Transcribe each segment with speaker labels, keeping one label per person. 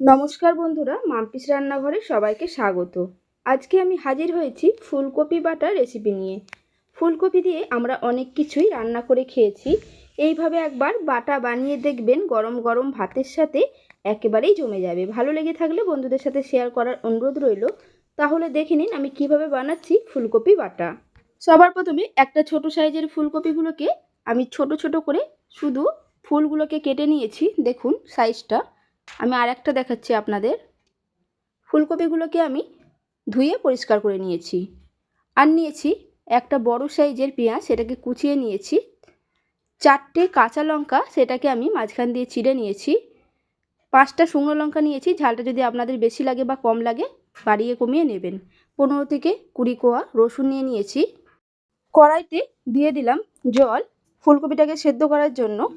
Speaker 1: নমস্কার বন্ধুরা, মাম্পিস রান্নাঘরে সবাইকে স্বাগত। আজকে আমি হাজির হয়েছি ফুলকপি বাটা রেসিপি নিয়ে। ফুলকপি দিয়ে আমরা অনেক কিছুই রান্না করে খেয়েছি। এইভাবে একবার বাটা বানিয়ে দেখবেন গরম গরম ভাতের সাথে একেবারেই জমে যাবে। ভালো লেগে থাকলে বন্ধুদের সাথে শেয়ার করার অনুরোধ রইল। তাহলে দেখে নিন আমি কীভাবে বানাচ্ছি ফুলকপি বাটা। সবার প্রথমে একটা ছোট সাইজের ফুলকপিগুলোকে আমি ছোট ছোট করে শুধু ফুলগুলোকে কেটে নিয়েছি। দেখুন সাইজটা আমি আর একটা দেখাচ্ছি আপনাদের। ফুলকপিগুলোকে আমি ধুয়ে পরিষ্কার করে নিয়েছি। আর নিয়েছি একটা বড় সাইজের পেঁয়াজ, সেটাকে কুচিয়ে নিয়েছি। চারটে কাঁচা লঙ্কা, সেটাকে আমি মাঝখান দিয়ে চিড়ে নিয়েছি। পাঁচটা শুকনো লঙ্কা নিয়েছি, ঝালটা যদি আপনাদের বেশি লাগে বা কম লাগে, বাড়িয়ে কমিয়ে নেবেন। পনেরো থেকে কুড়ি কোয়া রসুন নিয়ে নিয়েছি। কড়াইতে দিয়ে দিলাম জল। ফুলকপিটাকে সেদ্ধ করার জন্য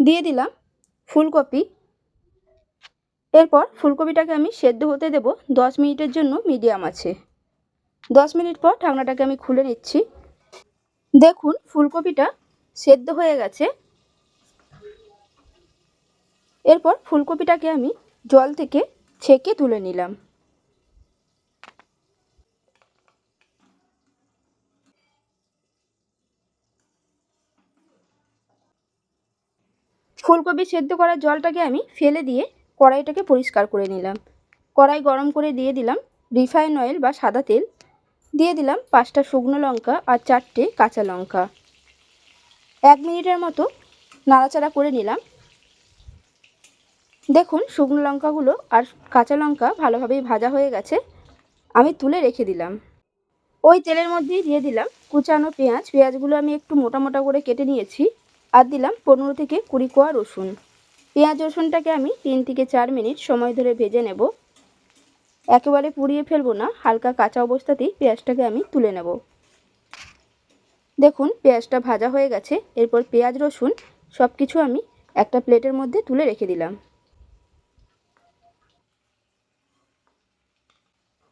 Speaker 1: দিয়ে দিলাম ফুলকপি। এরপর ফুলকপিটাকে আমি সেদ্ধ হতে দেব দশ মিনিটের জন্য মিডিয়াম আছে। দশ মিনিট পর ঢাকনাটাকে আমি খুলে নিচ্ছি। দেখুন ফুলকপিটা সেদ্ধ হয়ে গেছে। এরপর ফুলকপিটাকে আমি জল থেকে ছেঁকে তুলে নিলাম। ফুলকপি সেদ্ধ করার জলটাকে আমি ফেলে দিয়ে কড়াইটাকে পরিষ্কার করে নিলাম। কড়াই গরম করে দিয়ে দিলাম রিফাইন অয়েল বা সাদা তেল। দিয়ে দিলাম পাঁচটা শুকনো লঙ্কা আর চারটে কাঁচা লঙ্কা। এক মিনিটের মতো নাড়াচাড়া করে নিলাম। দেখুন শুকনো লঙ্কাগুলো আর কাঁচা লঙ্কা ভালোভাবেই ভাজা হয়ে গেছে। আমি তুলে রেখে দিলাম। ওই তেলের মধ্যেই দিয়ে দিলাম কুচানো পেঁয়াজ। পেঁয়াজগুলো আমি একটু মোটা মোটা করে কেটে নিয়েছি। আর দিলাম পনেরো থেকে কুড়ি কোয়া রসুন। পেঁয়াজ রসুনটাকে আমি তিন থেকে চার মিনিট সময় ধরে ভেজে নেব। একেবারে পুড়িয়ে ফেলব না, হালকা কাঁচা অবস্থাতেই পেঁয়াজটাকে আমি তুলে নেব। দেখুন, পেঁয়াজটা ভাজা হয়ে গেছে। এরপর পেঁয়াজ রসুন সব কিছু আমি একটা প্লেটের মধ্যে তুলে রেখে দিলাম।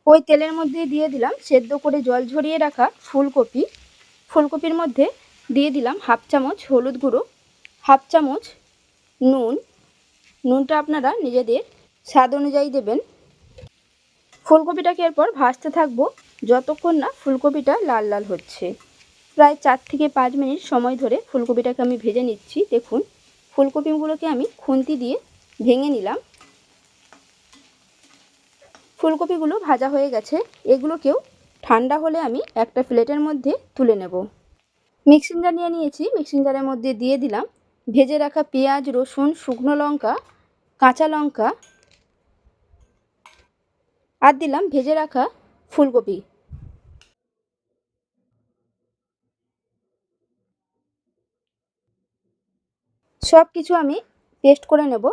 Speaker 1: ওই তেলের মধ্যে দিয়ে দিলাম সেদ্ধ করে জল ঝরিয়ে রাখা ফুলকপি। ফুলকপির মধ্যে দিয়ে দিলাম হাফ চামচ হলুদ গুঁড়ো, হাফ চামচ নুন। নুনটা আপনারা নিজেদের স্বাদ অনুযায়ী দেবেন। ফুলকপিটাকে এরপর ভাজতে থাকব যতক্ষণ না ফুলকপিটা লাল লাল হচ্ছে। প্রায় চার থেকে পাঁচ মিনিট সময় ধরে ফুলকপিটাকে আমি ভেজে নিচ্ছি। দেখুন, ফুলকপিগুলোকে আমি খুন্তি দিয়ে ভেঙে নিলাম। ফুলকপিগুলো ভাজা হয়ে গেছে। এগুলোকেও ঠান্ডা হলে আমি একটা প্লেটের মধ্যে তুলে নেব। মিক্সিং জার নিয়ে নিয়েছি, মিক্সিং জারের মধ্যে দিয়ে দিলাম। ভেজে রাখা পেঁয়াজ, রসুন, শুকনো লঙ্কা, কাঁচা লঙ্কা, আর দিলাম ভেজে রাখা ফুলকপি। সব কিছু আমি পেস্ট করে নেব।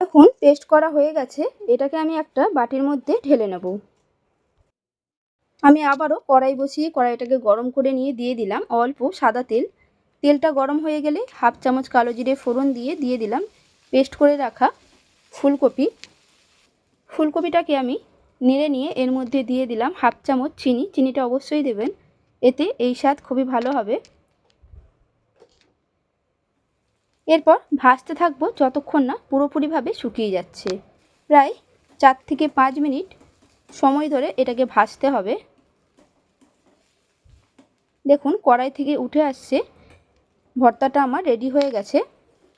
Speaker 1: এখন পেস্ট করা হয়ে গেছে। এটাকে আমি একটা বাটির মধ্যে ঢেলে নেব। আমি আবারও কড়াই বসিয়ে কড়াইটাকে গরম করে নিয়ে দিয়ে দিলাম অল্প সাদা তেল। তেলটা গরম হয়ে গেলে হাফ চামচ কালো জিরে ফোড়ন দিয়ে দিয়ে দিলাম। পেস্ট করে রাখা ফুলকপি। ফুলকপিটাকে আমি নেড়ে নিয়ে এর মধ্যে দিয়ে দিলাম হাফ চামচ চিনি। চিনিটা অবশ্যই দেবেন। এতে এই স্বাদ খুবই ভালো হবে। এরপর ভাজতে থাকব যতক্ষণ না পুরোপুরিভাবে শুকিয়ে যাচ্ছে। প্রায় চার থেকে পাঁচ মিনিট সময় ধরে এটাকে ভাজতে হবে। দেখুন, কড়াই থেকে উঠে আসছে। ভর্তাটা আমার রেডি হয়ে গেছে।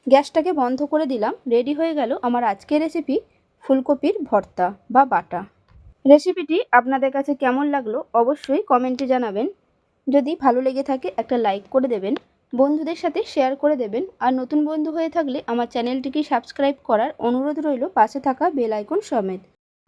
Speaker 1: গ্যাসটাকে বন্ধ করে দিলাম। রেডি হয়ে গেল আমার আজকের রেসিপি ফুলকপির ভর্তা বা বাটা। রেসিপিটি আপনাদের কাছে কেমন লাগল অবশ্যই কমেন্টে জানাবেন। যদি ভালো লেগে থাকে, একটা লাইক করে দেবেন, বন্ধুদের সাথে শেয়ার করে দেবেন। আর নতুন বন্ধু হয়ে থাকলে আমার চ্যানেলটিকে সাবস্ক্রাইব করার অনুরোধ রইল পাশে থাকা বেল আইকন সমেত।